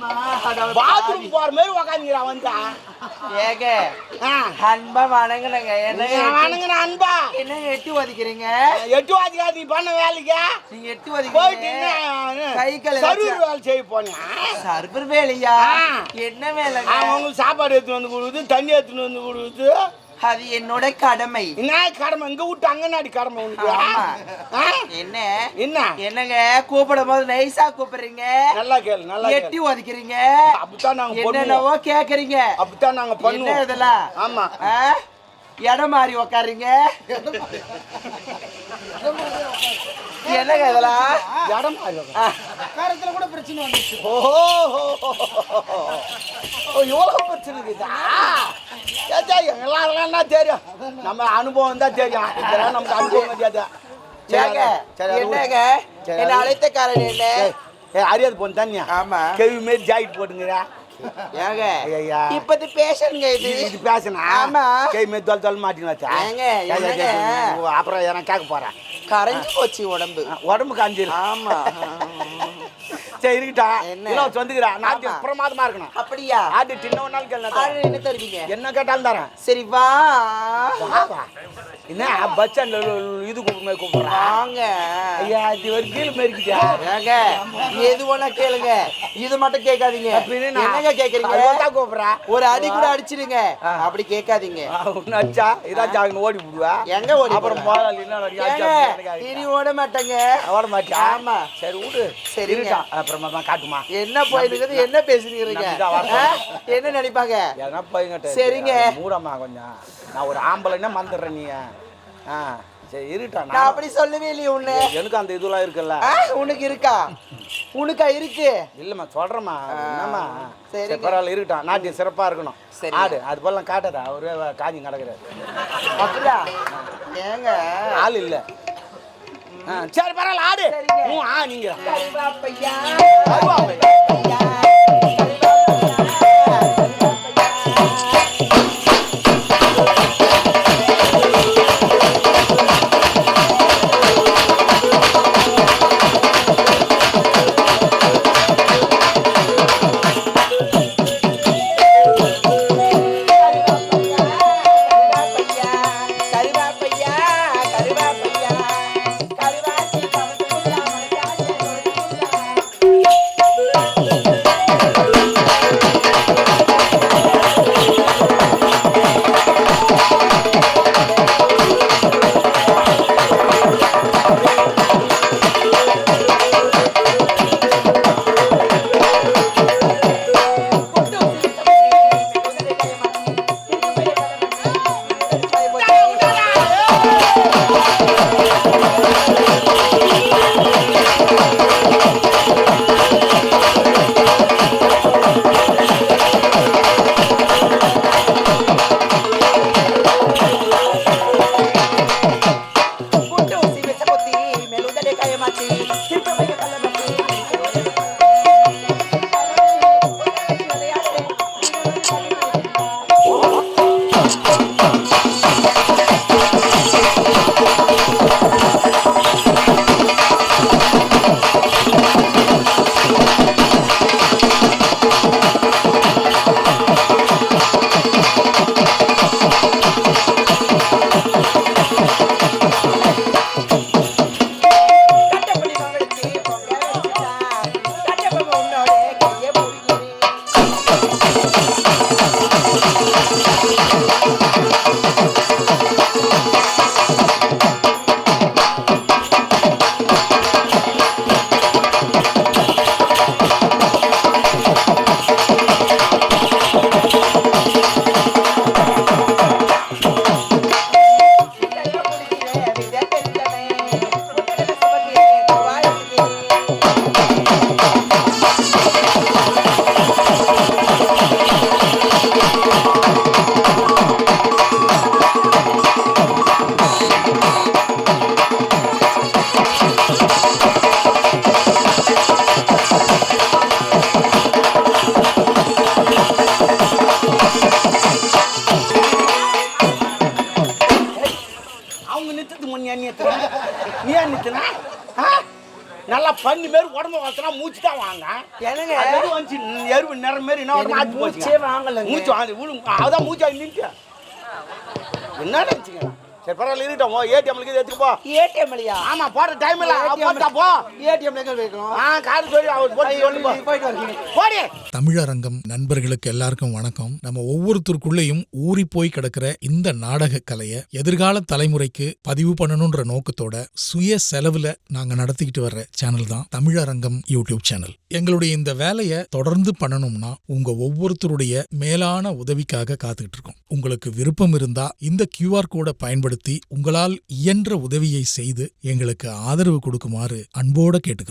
Bathroom போற மாதிரி உக்காந்துக்கிறான் வந்தா ஏங்க ஆ. அன்பா வணங்குனங்க வணங்குன அன்பா? என்ன எட்டி ஒதிக்கிறீங்க? எட்டு வாதிக்கா நீ பண்ண வேலைக்கு? நீங்க எட்டி போயிட்டு ஒதிக்கிறீங்க என்ன கை கால் சர்வீஸ் ஏதாச்சும் வேலை செய்ய போனியா? சர்வர் வேலையா. என்ன வேலைங்க? அவங்களுக்கு சாப்பாடு எடுத்துன்னு வந்து கொடுக்குது தண்ணி எடுத்துன்னு வந்து கொடுக்குது. அது என்னோட கடமை. என்ன கடமை இங்க விட்டு அங்கனாடி கடமை உனக்கு? என்ன? என்ன? என்னங்க? கூப்பிடும் போது நைஸா கூப்பிடுறீங்க? நல்லா கேளு நல்லா எட்டி ஒதிக்கிறீங்க? அப்படித்தான் நாங்க பண்ணுவோம். என்னென்னவோ கேக்குறீங்க. அப்படித்தான் நாங்க என்ன பண்ணுவோம். இதெல்லாம்? ஆமா. ஆ? இடம் மாறி உக்காருங்க என்னங்க இதெல்லாம்? இடம் மாறி உக்காரு. ஆ, காரத்துல கூட பிரச்சனை வந்துச்சு ஓஹோ. ஓ இவ்வளோ பிரச்சனை இருக்குதா எல்லாம் தெரியும்? நம்ம அனுபவம் தான் தெரியும். இதெல்லாம் நமக்கு அனுபவம் தெரியாது. என்னங்க? என்ன அது அழைத்த காரணம் என்ன ஏய், ஏய், அறியாது போன தண்ணியா? ஆமா. கேவி மாரி ஜாக்கெட் போட்டுங்கிறா ஏங்க? ஐயா. இப்பது பேஷனுங்க இது. இது ஆமா. கேவி மாரி தொல் தொல் மாட்டின்னு வச்சா? ஏங்க, அப்புறம் எனக்கு கேட்க போறேன் கரைஞ்சு போச்சு உடம்பு. உடம்பு காஞ்சிரு ஆமா. சரி இருக்கட்டா? என்ன? வந்துக்கிறா ஆமா. பிரமாதமா இருக்கணும். அப்படியா? ஆட்டு சின்ன ஒரு நாள் கேள்வி என்ன தருவீங்க? என்ன கேட்டாலும் தரேன். சரி வா. என்ன பஸ் ஸ்டாண்ட்ல இது கூப்பிடுமே கூப்பிடுறா? வாங்க. ஐயா இது ஒரு கீழ் மேற்கிட்டா ஏங்க எது வேணா கேளுங்க. இது மட்டும் கேட்காதீங்க. என்னங்க கேக்குறீங்க கூப்பிடுறா. ஒரு அடி கூட அடிச்சிடுங்க ஆ. அப்படி கேட்காதீங்க. அச்சா இதாச்சா அவங்க ஓடி விடுவா? எங்க ஓடி அப்புறம் போறா? முதலாளி என்ன ஓட மாட்டேங்க. ஓட மாட்டியா? ஆமா. சரி விடு. சரிங்க. அப்புறமா தான் காட்டுமா? என்ன போயிருக்குது என்ன பேசுறீங்க? என்ன நினைப்பாங்க? எதனா போய்கிட்ட சரிங்க. மூடமா கொஞ்சம். நான் ஒரு ஆம்பளைன்னா மந்துடுறேன் நீ. ஆ சரி இருட்டா? நான் அப்படி சொல்லவே இல்லையே உன்னை. எனக்கு அந்த இதெல்லாம் இருக்குல்ல. உனக்கு இருக்கா? உனக்கா இருக்கு? இல்லம்மா சொல்றேம்மா. என்னம்மா. சரி பரவாயில்ல இருக்கட்டும் நாட்டியம் சிறப்பா இருக்கணும். சரிங்க. ஆடு அது போலாம் காட்டாதா அவரே காஞ்சி கிடக்குறாரு அப்படியா? ஏங்க. ஆள் இல்ல. சரி பரவாயில்ல ஆடு. ஆ நீங்க. பண்ணி மாரி உடம்பு வளர்த்தனா மூச்சு தான் வாங்க. என்னங்க? அது வந்துச்சு? எருவு நிறம் மாரி என்ன எனக்கு மாற்றி மூச்சே வாங்கலங்க? மூச்சு வாங்க அதான் மூச்சு நின்றுச்சு என்ன நினச்சிங்க சரி பரவாயில்ல இருக்கட்டும். ஓ ஏடிஎம்லுக்கு இது எடுத்துக்கு போ. ஏடிஎம் இல்லையா ஆமா போட டைம் இல்ல. போட்டா போ. ஏடிஎம் எங்க வைக்கணும் ஆ கார் சொல்லி அவர் போட்டு சொல்லு போ. போயிட்டு வரீங்க. போடி. தமிழரங்கம் நண்பர்களுக்கு எல்லாருக்கும் வணக்கம். நம்ம ஒவ்வொருத்தருக்குள்ளேயும் ஊறி போய் கிடக்கிற இந்த நாடக கலையை எதிர்கால தலைமுறைக்கு பதிவு பண்ணணுன்ற நோக்கத்தோட சுய செலவுல நாங்க நடத்திக்கிட்டு வர்ற சேனல் தான் தமிழரங்கம் யூடியூப் சேனல் எங்களுடைய இந்த வேலையை தொடர்ந்து பண்ணணும்னா உங்க ஒவ்வொருத்தருடைய மேலான உதவிக்காக காத்துக்கிட்டு இருக்கோம். உங்களுக்கு விருப்பம் இருந்தா இந்த கியூஆர் கோடை பயன்படுத்தி உங்களால் இயன்ற உதவியை செய்து எங்களுக்கு ஆதரவு கொடுக்குமாறு அன்போட கேட்டுக்கிறோம்.